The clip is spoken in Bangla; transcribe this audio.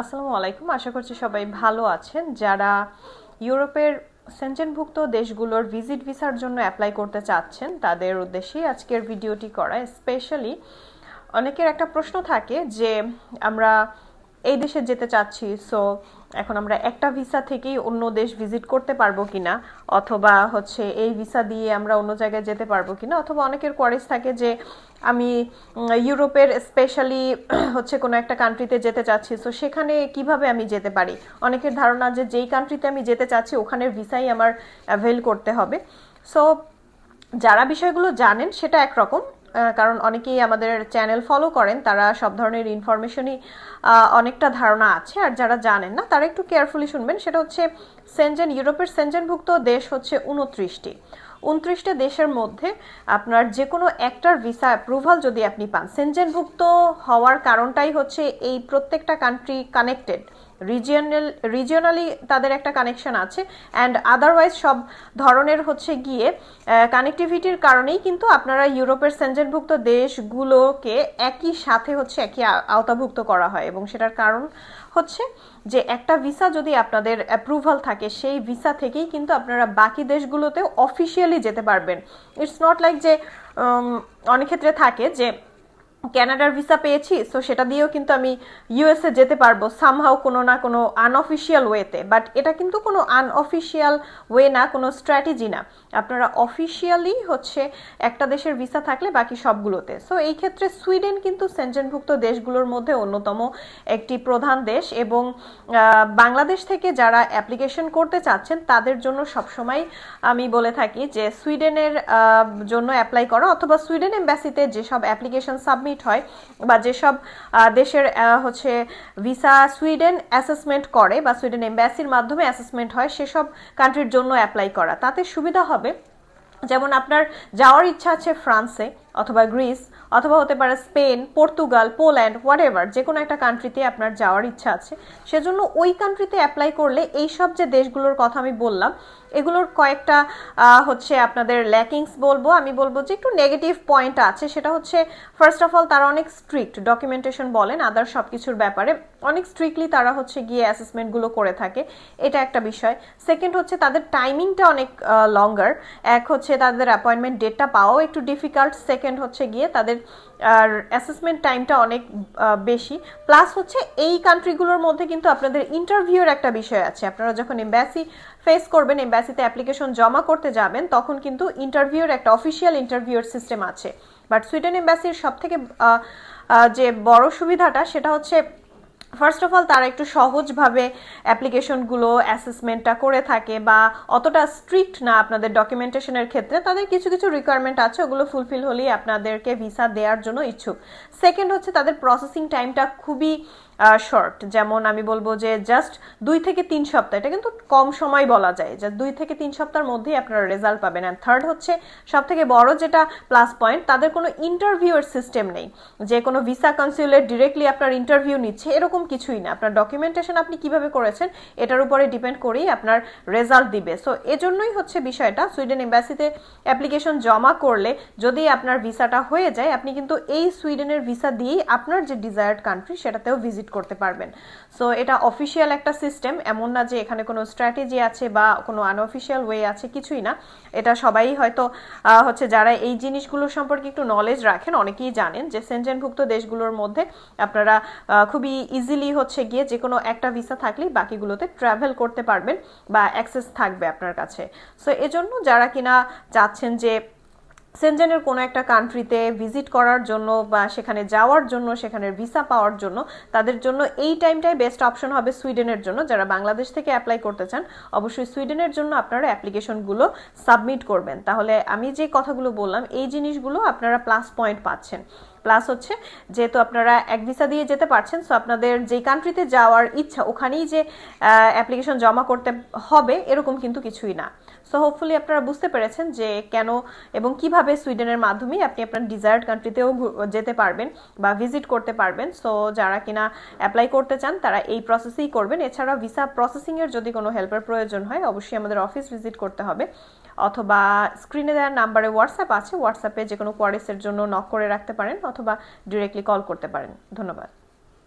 আসসালামু আলাইকুম। আশা করছি সবাই ভালো আছেন। যারা ইউরোপের সেঞ্চেনভুক্ত দেশগুলোর ভিজিট ভিসার জন্য অ্যাপ্লাই করতে চাচ্ছেন, তাদের উদ্দেশ্যেই আজকের ভিডিওটি করা। স্পেশালি অনেকের একটা প্রশ্ন থাকে যে, আমরা এই দেশে যেতে চাচ্ছি সো এখন আমরা একটা ভিসা থেকেই অন্য দেশ ভিজিট করতে পারব কিনা, অথবা হচ্ছে এই ভিসা দিয়ে আমরা অন্য জায়গায় যেতে পারব কিনা, অথবা অনেকের কোয়ারিজ থাকে যে আমি ইউরোপের স্পেশালি হচ্ছে কোনো একটা কান্ট্রিতে যেতে চাচ্ছি সো সেখানে কীভাবে আমি যেতে পারি? অনেকের ধারণা যে যেই কান্ট্রিতে আমি যেতে চাচ্ছি, ওখানের ভিসাই আমার অ্যাভেল করতে হবে। সো যারা বিষয়গুলো জানেন, সেটা একরকম। কারণ অনেকেই আমাদের চ্যানেল ফলো করেন, তারা সব ধরনের ইনফরমেশনই অনেকটা ধারণা আছে। আর যারা জানেন না, তারা একটু কেয়ারফুলি শুনবেন। সেটা হচ্ছে সেনজেন ইউরোপের সেনজেনভুক্ত দেশ হচ্ছে উনত্রিশটি। উনত্রিশটা দেশের মধ্যে আপনার যে কোনো একটার ভিসা অ্যাপ্রুভাল যদি আপনি পান সেনজেনভুক্ত হওয়ার কারণটাই হচ্ছে এই প্রত্যেকটা কান্ট্রি কানেক্টেড রিজিয়নাল রিজিয়নালি তাদের একটা কানেকশন আছে অ্যান্ড আদারওয়াইজ সব ধরনের হচ্ছে গিয়ে কানেক্টিভিটির কারণেই কিন্তু আপনারা ইউরোপের সেনজেনভুক্ত দেশগুলোকে একই সাথে হচ্ছে একই আওতাভুক্ত করা হয়। এবং সেটার কারণ হচ্ছে যে একটা ভিসা যদি আপনাদের অ্যাপ্রুভাল থাকে, সেই ভিসা থেকেই কিন্তু আপনারা বাকি দেশগুলোতে অফিসিয়ালি যেতে পারবেন। ইটস নট লাইক যে অনেক ক্ষেত্রে থাকে যে ক্যানাডার ভিসা পেয়েছি সো সেটা দিয়েও কিন্তু আমি ইউএসএ যেতে পারব সামহাও কোনো না কোনো আনঅফিসিয়াল ওয়েতে বাট এটা কিন্তু কোনো আনঅফিসিয়াল ওয়ে না, কোনো স্ট্র্যাটেজি না। আপনারা অফিসিয়ালি হচ্ছে একটা দেশের ভিসা থাকলে বাকি সবগুলোতে। সো এই ক্ষেত্রে সুইডেন কিন্তু সেনজেনভুক্ত দেশগুলোর মধ্যে অন্যতম একটি প্রধান দেশ এবং বাংলাদেশ থেকে যারা অ্যাপ্লিকেশন করতে চাচ্ছেন, তাদের জন্য সবসময় আমি বলে থাকি যে সুইডেনের জন্য অ্যাপ্লাই করা, অথবা সুইডেন এম্বাসিতে যেসব অ্যাপ্লিকেশন সাবমিট সাবমিট হয়, বা যেসব দেশের হচ্ছে ভিসা সুইডেন অ্যাসেসমেন্ট করে, বা সুইডেন এম্বাসির মাধ্যমে অ্যাসেসমেন্ট হয়, সেসব কান্ট্রির জন্য অ্যাপ্লাই করা। তাতে সুবিধা হবে, যেমন আপনার যাওয়ার ইচ্ছা আছে ফ্রান্সে অথবা গ্রিস, অথবা হতে পারে Spain, Portugal, Poland whatever যে কোনো একটা কান্ট্রিতে আপনার যাওয়ার ইচ্ছা আছে। সেজন্য ওই কান্ট্রিতে অ্যাপ্লাই করলে এই সব যে দেশগুলোর কথা আমি বললাম, এগুলোর কয়েকটা হচ্ছে আপনাদের ল্যাকিংস বলব। আমি বলব যে একটু নেগেটিভ পয়েন্ট আছে। সেটা হচ্ছে ফার্স্ট অফ অল তারা অনেক স্ট্রিক্ট ডকুমেন্টেশন বলেন আদার সব কিছুর ব্যাপারে অনেক স্ট্রিক্টলি তারা হচ্ছে গিয়ে অ্যাসেসমেন্টগুলো করে থাকে। এটা একটা বিষয়। সেকেন্ড হচ্ছে, তাদের টাইমিংটা অনেক লঙ্গার এক হচ্ছে, তাদের অ্যাপয়েন্টমেন্ট ডেটটা পাওয়াও একটু ডিফিকাল্ট সেকেন্ড হচ্ছে গিয়ে তাদের, আর অ্যাসেসমেন্ট টাইমটা অনেক বেশি। প্লাস হচ্ছে এই কান্ট্রিগুলোর মধ্যে কিন্তু আপনাদের ইন্টারভিউর একটা বিষয় আছে। আপনারা যখন এম্বাসি ফেস করবেন এম্বাসিতে অ্যাপ্লিকেশন জমা করতে যাবেন, তখন কিন্তু ইন্টারভিউর একটা অফিসিয়াল ইন্টারভিউর সিস্টেম আছে। বাট সুইডেন এম্বাসির সব থেকে যে বড় সুবিধাটা, সেটা হচ্ছে ফার্স্ট অফ অল তারা একটু সহজভাবে অ্যাপ্লিকেশনগুলো অ্যাসেসমেন্টটা করে থাকে বা অতটা স্ট্রিক্ট না আপনাদের ডকুমেন্টেশনের ক্ষেত্রে। তাদের কিছু কিছু রিকোয়ারমেন্ট আছে, ওগুলো ফুলফিল হলেই আপনাদেরকে ভিসা দেওয়ার জন্য ইচ্ছুক। সেকেন্ড হচ্ছে তাদের প্রসেসিং টাইমটা খুবই শর্ট যেমন আমি বলব যে জাস্ট দুই থেকে তিন সপ্তাহ, এটা কিন্তু কম সময় বলা যায়, যে দুই থেকে তিন সপ্তাহের মধ্যেই আপনারা রেজাল্ট পাবেন। অ্যান্ড থার্ড হচ্ছে সব থেকে বড় যেটা প্লাস পয়েন্ট তাদের কোনো ইন্টারভিউয়ের সিস্টেম নেই। যে কোনো ভিসা কনসিউলেট ডিরেক্টলি আপনার ইন্টারভিউ নিচ্ছে, এরকম কিছুই না। আপনার ডকুমেন্টেশন আপনি কীভাবে করেছেন, এটার উপরে ডিপেন্ড করেই আপনার রেজাল্ট দিবে। সো এজন্যই হচ্ছে বিষয়টা সুইডেন এম্বাসিতে অ্যাপ্লিকেশন জমা করলে যদি আপনার ভিসাটা হয়ে যায়, আপনি কিন্তু এই সুইডেনের ভিসা দিয়েই আপনার যে ডিজায়ার্ড কান্ট্রি সেটাতেও ভিজিট ভিজিট করতে পারবেন। সো এটা অফিসিয়াল একটা সিস্টেম এমন না যে এখানে কোনো স্ট্র্যাটেজি আছে বা কোনো আনঅফিসিয়াল ওয়ে আছে, কিছুই না। এটা সবাই হয়তো হচ্ছে যারা এই জিনিসগুলো সম্পর্কে একটু নলেজ রাখেন, অনেকেই জানেন যে সেনজেনভুক্ত দেশগুলোর মধ্যে আপনারা খুবই ইজিলি হচ্ছে গিয়ে যে কোনো একটা ভিসা থাকলেই বাকিগুলোতে ট্রাভেল করতে পারবেন বা অ্যাক্সেস থাকবে আপনার কাছে। সো এজন্য যারা কিনা চাচ্ছেন যে সেনজেনের কোনো একটা কান্ট্রিতে ভিজিট করার জন্য বা সেখানে যাওয়ার জন্য সেখানের ভিসা পাওয়ার জন্য, তাদের জন্য এই টাইমটাই বেস্ট অপশন হবে সুইডেনের জন্য। যারা বাংলাদেশ থেকে অ্যাপ্লাই করতে চান, অবশ্যই সুইডেনের জন্য আপনারা অ্যাপ্লিকেশনগুলো সাবমিট করবেন। তাহলে আমি যে কথাগুলো বললাম, এই জিনিসগুলো আপনারা প্লাস পয়েন্ট পাচ্ছেন। প্লাস হচ্ছে যেহেতু আপনারা এক ভিসা দিয়ে যেতে পারছেন সো আপনাদের যে কান্ট্রিতে যাওয়ার ইচ্ছা, ওখানেই যে অ্যাপ্লিকেশন জমা করতে হবে এরকম কিন্তু কিছুই না। সো হোপফুলি আপনারা বুঝতে পেরেছেন যে কেন এবং কীভাবে সুইডেনের মাধ্যমেই আপনি আপনার ডিজায়ার্ড কান্ট্রিতেও যেতে পারবেন বা ভিজিট করতে পারবেন। সো যারা কিনা অ্যাপ্লাই করতে চান, তারা এই প্রসেসেই করবেন। এছাড়া ভিসা প্রসেসিংয়ের যদি কোনো হেল্পের প্রয়োজন হয়, অবশ্যই আমাদের অফিস ভিজিট করতে হবে। অথবা স্ক্রিনে দেওয়ার নাম্বারে হোয়াটসঅ্যাপ আছে। হোয়াটসঅ্যাপে যে কোনো কোয়ারিসের জন্য নক করে রাখতে পারেন অথবা ডিরেক্টলি কল করতে পারেন। ধন্যবাদ।